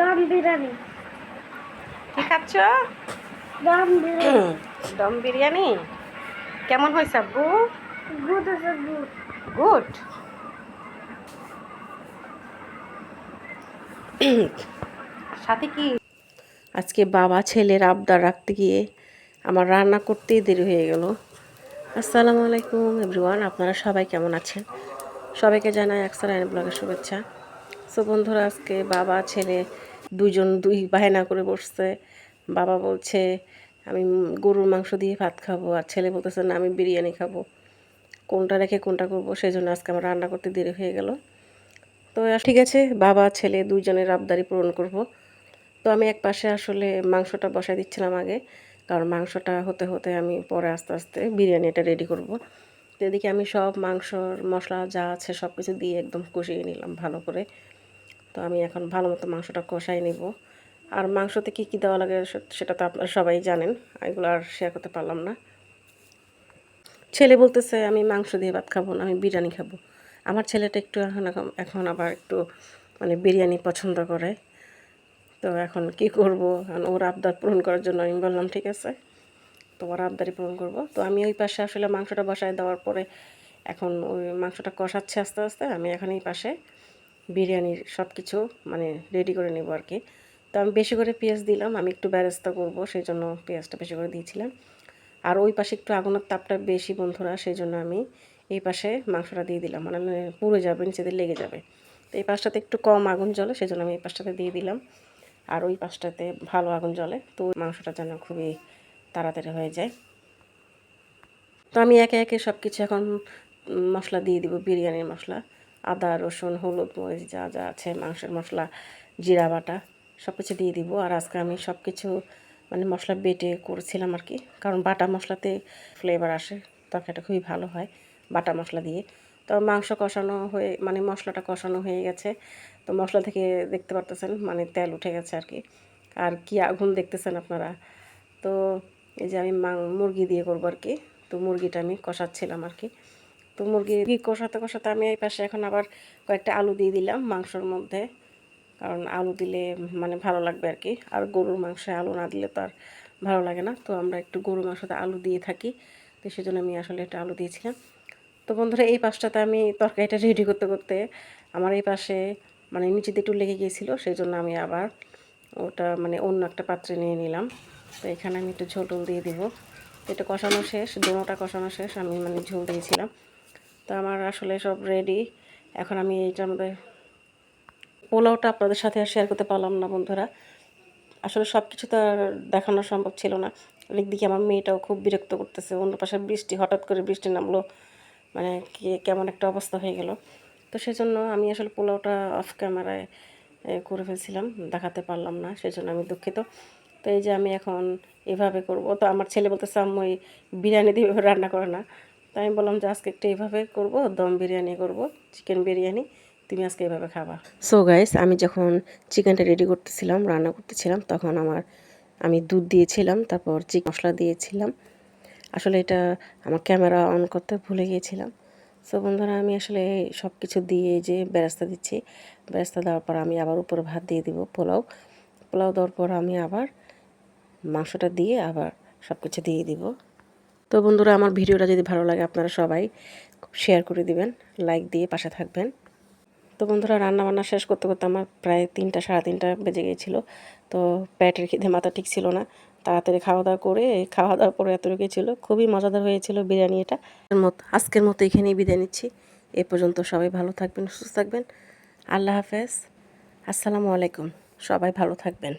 দম বিরিয়ানি। কি খাচ্ছ? দম বিরিয়ানি। দম বিরিয়ানি? কেমন হয়েছে আব্বু? গুড আছে গুড গুড সাথে কি? আজকে বাবা ছেলের আবদার রাখতে গিয়ে আমার রান্না করতেই দেরি হয়ে গেল। আসসালামু আলাইকুম এভরিওয়ান আপনারা সবাই কেমন আছেন? সবাইকে জানাই একসার আইন ব্লগের শুভেচ্ছা। সো বন্ধুরা, আজকে বাবা, ছেলে দুজন দুই বায়না করে বসছে। বাবা বলছে, আমি গরুর মাংস দিয়ে ভাত খাব। আর ছেলে বলতেছে, না, আমি বিরিয়ানি খাব। কোনটা রেখে কোনটা করব সেই জন্য আজকে আমার রান্না করতে দেরি হয়ে গেল। তো ঠিক আছে, বাবা, ছেলে দুইজনের আবদারি পূরণ করব। তো আমি এক পাশে আসলে মাংসটা বসাই দিচ্ছিলাম আগে, কারণ মাংসটা হতে হতে আমি পরে আস্তে আস্তে বিরিয়ানিটা রেডি করব। তো এদিকে আমি সব মাংসর মশলা যা আছে সব কিছু দিয়ে একদম কষিয়ে নিলাম ভালো করে। তো আমি এখন ভালো মতো মাংসটা কষাই নেব। আর মাংসতে কী কী দেওয়া লাগে সেটা তো আপনারা সবাই জানেন, এগুলো আর শেয়ার করতে পারলাম না। ছেলে বলতেছে, আমি মাংস দিয়ে ভাত খাব না, আমি বিরিয়ানি খাব। আমার ছেলেটা একটু এখন এখন- আবার একটু মানে বিরিয়ানি পছন্দ করে। তো এখন কি করব? ওর আবদার পূরণ করার জন্য আমি বললাম, ঠিক আছে তো ওর আবদারি পূরণ করব। তো আমি ওই পাশে আসলে মাংসটা বসায় দেওয়ার পরে এখন ওই মাংসটা কষাচ্ছে আস্তে আস্তে, আমি এখন এই পাশে বিরিয়ানির সব কিছু মানে রেডি করে নেব আর কি তো আমি বেশি করে পেঁয়াজ দিলাম, আমি একটু ব্যারেস্তা করব সেই জন্য পেঁয়াজটা বেশি করে দিয়েছিলাম। আর ওই পাশে একটু আগুনের তাপটা বেশি বন্ধুরা সেই জন্য আমি এই পাশে মাংসটা দিয়ে দিলাম। মানে পুড়ে যাবে, নিচেতে লেগে যাবে। তো এই পাশটাতে একটু কম আগুন জ্বলে সেই জন্য আমি এই পাশটাতে দিয়ে দিলাম। আর ওই পাশটাতে ভালো আগুন জ্বলে, তো মাংসটা যেন খুবই তাড়াতাড়ি হয়ে যায়। তো আমি একে একে সব কিছু এখন মশলা দিয়ে দিব, বিরিয়ানির মশলা। আদা, রসুন, হলুদ, মরিচ যা যা আছে, মাংসের মশলা, জিরা বাটা সব কিছু দিয়ে দিব। আর আজকে আমি সব কিছু মানে মশলা বেটে করেছিলাম আর কি। কারণ বাটা মশলাতে ফ্লেভার আসে, তরকারিটা খুবই ভালো হয় বাটা মশলা দিয়ে। তো মাংস কষানো হয়ে মানে মশলাটা কষানো হয়ে গেছে। তো মশলা থেকে দেখতে পারতেছেন মানে তেল উঠে গেছে আর কি। আর কি আগুন দেখতেছেন আপনারা? তো এই যে আমি মুরগি দিয়ে করব আর কি। তো মুরগিটা আমি কষাচ্ছিলাম আর কি। তো মুরগি কষাতে কষাতে আমি এই পাশে এখন আবার কয়েকটা আলু দিয়ে দিলাম মাংসর মধ্যে। কারণ আলু দিলে মানে ভালো লাগবে আর কি। আর গরুর মাংসে আলু না দিলে তো আর ভালো লাগে না। তো আমরা একটু গরুর মাংসতে আলু দিয়ে থাকি। তো সেজন্য আমি আসলে একটা আলু দিয়েছিলাম। তো বন্ধুরা, এই পাশটাতে আমি তরকারিটা রেডি করতে করতে আমার এই পাশে মানে নিচেতে একটু লেগে গিয়েছিল। সেই জন্য আমি আবার ওটা মানে অন্য একটা পাত্রে নিয়ে নিলাম। তো এখানে আমি একটু ঝোল টোল দিয়ে দিব। এটা কষানো শেষ দোনোটা কষানো শেষ। আমি মানে ঝোল দিয়েছিলাম। তো আমার আসলে সব রেডি এখন আমি এইটার মধ্যে পোলাওটা আপনাদের সাথে আর শেয়ার করতে পারলাম না, বন্ধুরা। আসলে সব কিছু তো আর দেখানো সম্ভব ছিল না। একদিকে আমার মেয়েটাও খুব বিরক্ত করতেছে। অন্য পাশে বৃষ্টি, হঠাৎ করে বৃষ্টি নামলো। মানে কি, কেমন একটা অবস্থা হয়ে গেল। তো সেজন্য আমি আসলে পোলাওটা অফ ক্যামেরায় করে ফেলছিলাম। দেখাতে পারলাম না, সেজন্য আমি দুঃখিত। তো এই যে আমি এখন এভাবে করব, তো আমার ছেলে বলতেছে এই বিরিয়ানি দিয়ে রান্না করে না। তো আমি বললাম যে আজকে একটু এইভাবে করব, দম বিরিয়ানি করব চিকেন বিরিয়ানি, তুমি আজকে এভাবে খাবা। সো গাইস আমি যখন চিকেনটা রেডি করতেছিলাম, রান্না করতেছিলাম, তখন আমার আমি দুধ দিয়েছিলাম, তারপর চিকেন মশলা দিয়েছিলাম। আসলে এটা আমার ক্যামেরা অন করতে ভুলে গিয়েছিলাম। সো বন্ধুরা, আমি আসলে সব কিছু দিয়ে যে বেরাস্তা দিচ্ছি। বেরাস্তা দেওয়ার পর আমি আবার উপরে ভাত দিয়ে দিব পোলাও। পোলাও দেওয়ার পর আমি আবার মাংসটা দিয়ে আবার সব কিছু দিয়ে দিব। তো বন্ধুরা, আমার ভিডিওটা যদি ভালো লাগে আপনারা সবাই শেয়ার করে দিবেন লাইক দিয়ে পাশে থাকবেন। তো বন্ধুরা রান্না বান্না শেষ করতে করতে আমার প্রায় তিনটা, সাড়ে তিনটা বেজে গিয়েছিল। তো প্যাটের খিদে, মাথা ঠিক ছিল না। তাড়াতাড়ি খাওয়া দাওয়া করে খাওয়া দাওয়ার পরে এতটুকুই ছিল খুবই মজাদার হয়েছিল বিরিয়ানি এটা। মতো, আজকের মতো এখানেই বিদায় নিচ্ছি। এ পর্যন্ত সবাই ভালো থাকবেন, সুস্থ থাকবেন। আল্লাহ হাফেজ। আসসালামু আলাইকুম। সবাই ভালো থাকবেন।